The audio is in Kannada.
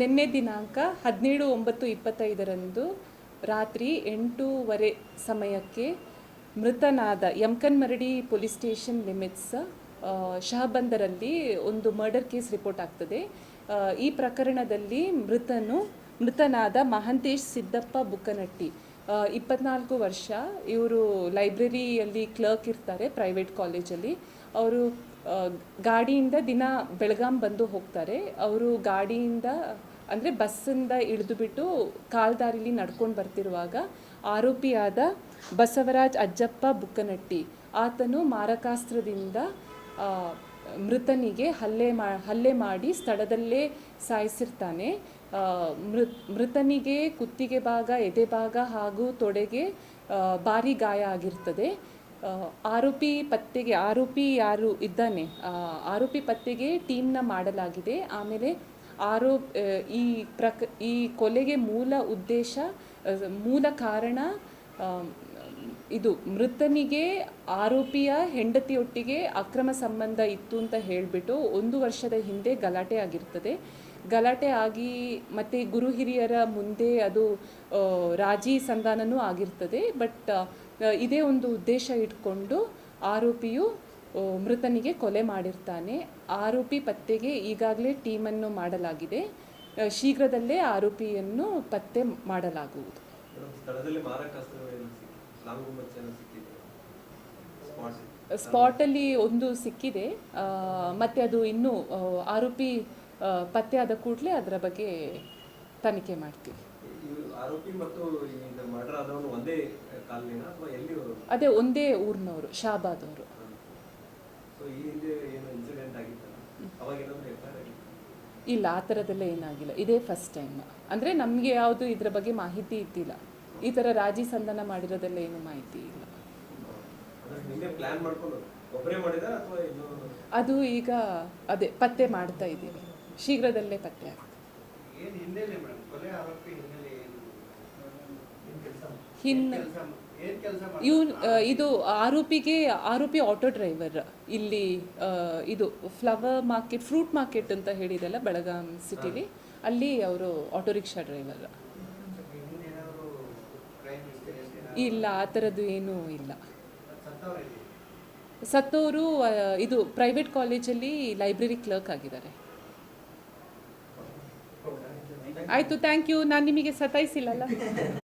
ನಿನ್ನೆ ದಿನಾಂಕ ಹದಿನೇಳು ಒಂಬತ್ತು ಇಪ್ಪತ್ತೈದರಂದು ರಾತ್ರಿ ಎಂಟೂವರೆ ಸಮಯಕ್ಕೆ ಮೃತನಾದ ಯಮಕನ್ಮರಡಿ ಪೊಲೀಸ್ ಸ್ಟೇಷನ್ ಲಿಮಿಟ್ಸ್ ಶಹಬಂದರಲ್ಲಿ ಒಂದು ಮರ್ಡರ್ ಕೇಸ್ ರಿಪೋರ್ಟ್ ಆಗ್ತದೆ. ಈ ಪ್ರಕರಣದಲ್ಲಿ ಮೃತನು ಮೃತನಾದ ಮಹಂತೇಶ್ ಸಿದ್ದಪ್ಪ ಬುಕ್ಕನಟ್ಟಿ. ಇಪ್ಪತ್ನಾಲ್ಕು ವರ್ಷ ಇವರು ಲೈಬ್ರರಿಯಲ್ಲಿ ಕ್ಲರ್ಕ್ ಇರ್ತಾರೆ, ಪ್ರೈವೇಟ್ ಕಾಲೇಜಲ್ಲಿ. ಅವರು ಗಾಡಿಯಿಂದ ದಿನ ಬೆಳಗಾಂ ಬಂದು ಹೋಗ್ತಾರೆ. ಅವರು ಗಾಡಿಯಿಂದ, ಅಂದರೆ ಬಸ್ಸಿಂದ ಇಳಿದುಬಿಟ್ಟು ಕಾಲ್ದಾರಿಲಿ ನಡ್ಕೊಂಡು ಬರ್ತಿರುವಾಗ ಆರೋಪಿಯಾದ ಬಸವರಾಜ್ ಅಜ್ಜಪ್ಪ ಬುಕ್ಕನಟ್ಟಿ, ಆತನು ಮಾರಕಾಸ್ತ್ರದಿಂದ ಮೃತನಿಗೆ ಹಲ್ಲೆ ಮಾ, ಹಲ್ಲೆ ಮಾಡಿ ಸ್ಥಳದಲ್ಲೇ ಸಾಯಿಸಿರ್ತಾನೆ. ಆ, ಮೃ ಮೃತನಿಗೆ ಕುತ್ತಿಗೆ ಭಾಗ ಎದೆ ಭಾಗ ಹಾಗೂ ತೊಡೆಗೆ ಭಾರಿ ಗಾಯ ಆಗಿರ್ತದೆ. ಆರೋಪಿ ಪತ್ತೆಗೆ ಆರೋಪಿ ಯಾರು ಇದ್ದಾನೆ ಆರೋಪಿ ಪತ್ತೆಗೆ ಟೀಮ್ನ ಮಾಡಲಾಗಿದೆ. ಆಮೇಲೆ ಆರೋ ಈ ಪ್ರಕ ಈ ಕೊಲೆಗೆ ಮೂಲ ಉದ್ದೇಶ ಮೂಲ ಕಾರಣ ಇದು ಮೃತನಿಗೆ ಆರೋಪಿಯ ಹೆಂಡತಿಯೊಟ್ಟಿಗೆ ಅಕ್ರಮ ಸಂಬಂಧ ಇತ್ತು ಅಂತ ಹೇಳಿಬಿಟ್ಟು ಒಂದು ವರ್ಷದ ಹಿಂದೆ ಗಲಾಟೆ ಆಗಿರ್ತದೆ. ಗಲಾಟೆ ಆಗಿ ಮತ್ತು ಗುರು ಹಿರಿಯರ ಮುಂದೆ ಅದು ರಾಜಿ ಸಂಧಾನನೂ ಆಗಿರ್ತದೆ. ಬಟ್ ಇದೇ ಒಂದು ಉದ್ದೇಶ ಇಟ್ಕೊಂಡು ಆರೋಪಿಯು ಮೃತನಿಗೆ ಕೊಲೆ ಮಾಡಿರ್ತಾನೆ. ಆರೋಪಿ ಪತ್ತೆಗೆ ಈಗಾಗಲೇ ಟೀಮನ್ನು ಮಾಡಲಾಗಿದೆ. ಶೀಘ್ರದಲ್ಲೇ ಆರೋಪಿಯನ್ನು ಪತ್ತೆ ಮಾಡಲಾಗುವುದು. ಸ್ಪಾಟಲ್ಲಿ ಒಂದು ಸಿಕ್ಕಿದೆ. ಮತ್ತೆ ಅದು ಇನ್ನೂ ಆರೋಪಿ ಪತ್ತೆ ಆದ ಕೂಡಲೇ ಅದರ ಬಗ್ಗೆ ತನಿಖೆ ಮಾಡ್ತೀವಿ. ಅದೇ ಒಂದೇ ಊರಿನವರು ಶಾಬಾದ್ ಅವರು ಇಲ್ಲ ಆ ಥರದ್ದೆಲ್ಲ ಏನಾಗಿಲ್ಲ. ಇದೇ ಫಸ್ಟ್ ಟೈಮ್ ಅಂದರೆ ನಮಗೆ ಯಾವುದು ಇದರ ಬಗ್ಗೆ ಮಾಹಿತಿ ಇದ್ದಿಲ್ಲ. ಈ ಥರ ರಾಜಿ ಸಂಧಾನ ಮಾಡಿರೋದೆಲ್ಲ ಏನು ಮಾಹಿತಿ ಇಲ್ಲ. ಅದು ಈಗ ಅದೇ ಪತ್ತೆ ಮಾಡ್ತಾ ಇದ್ದೀವಿ. ಶೀಘ್ರದಲ್ಲೇ ಪತ್ತೆ ಆಗ್ತದೆ ಏನ್ ಹಿನ್ನೆಲೆ ಮೇಡಮ್? ಕೊಲೆ ಆರೋಪಿ ಹಿನ್ನೆಲೆ ಏನು? ಏನ್ ಕೆಲಸ? ಹಿನ್ನೆ- ಏನ್ ಕೆಲಸ ಇದು ಆರೋಪಿಗೆ ಆರೋಪಿ ಆಟೋ ಡ್ರೈವರ್ ಇಲ್ಲಿ ಇದು ಫ್ಲವರ್ ಮಾರ್ಕೆಟ್ ಫ್ರೂಟ್ ಮಾರ್ಕೆಟ್ ಅಂತ ಹೇಳಿದಲ್ಲ ಬೆಳಗಾಂ ಸಿಟಿಲಿ ಅಲ್ಲಿ ಅವರು ಆಟೋ ರಿಕ್ಷಾ ಡ್ರೈವರ್ ಇಲ್ಲ ಆ ಥರದ್ದು ಏನೂ ಇಲ್ಲ. ಸತ್ತೋರು ಸತ್ತವರು ಇದು ಪ್ರೈವೇಟ್ ಕಾಲೇಜಲ್ಲಿ ಲೈಬ್ರರಿ ಕ್ಲರ್ಕ್ ಆಗಿದ್ದಾರೆ. ಆಯಿತು ಥ್ಯಾಂಕ್ ಯು ನಾನು ನಿಮಗೆ ಸತಾಯಿಸಿಲ್ಲಲ್ಲ.